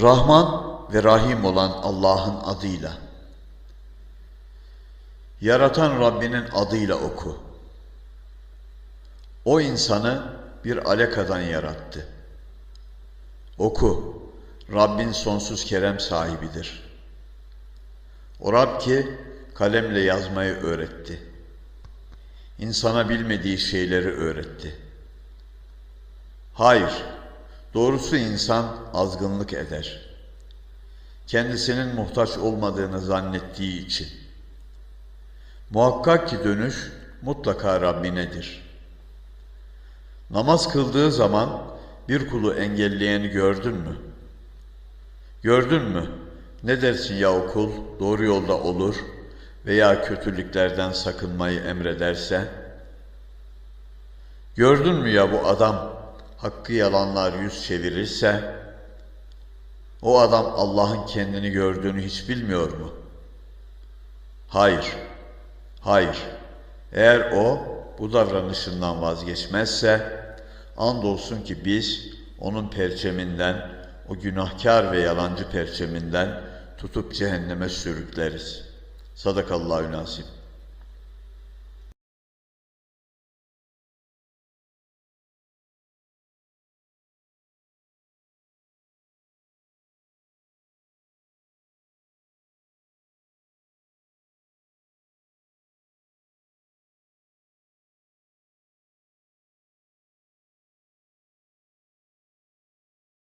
Rahman ve Rahim olan Allah'ın adıyla. Yaratan Rabbinin adıyla oku. O insanı bir alakadan yarattı. Oku. Rabbin sonsuz kerem sahibidir. O Rab ki kalemle yazmayı öğretti. İnsana bilmediği şeyleri öğretti. Hayır, doğrusu insan azgınlık eder. Kendisinin muhtaç olmadığını zannettiği için. Muhakkak ki dönüş mutlaka Rabbinedir. Namaz kıldığı zaman bir kulu engelleyeni gördün mü? Gördün mü? Ne dersin ya o kul doğru yolda olur veya kötülüklerden sakınmayı emrederse? Gördün mü ya bu adam hakkı yalanlar yüz çevirirse? O adam Allah'ın kendini gördüğünü hiç bilmiyor mu? Hayır, hayır. Eğer o bu davranışından vazgeçmezse, andolsun ki biz onun perçeminden, o günahkar ve yalancı perçeminden tutup cehenneme sürükleriz. Sadakallahu nasip.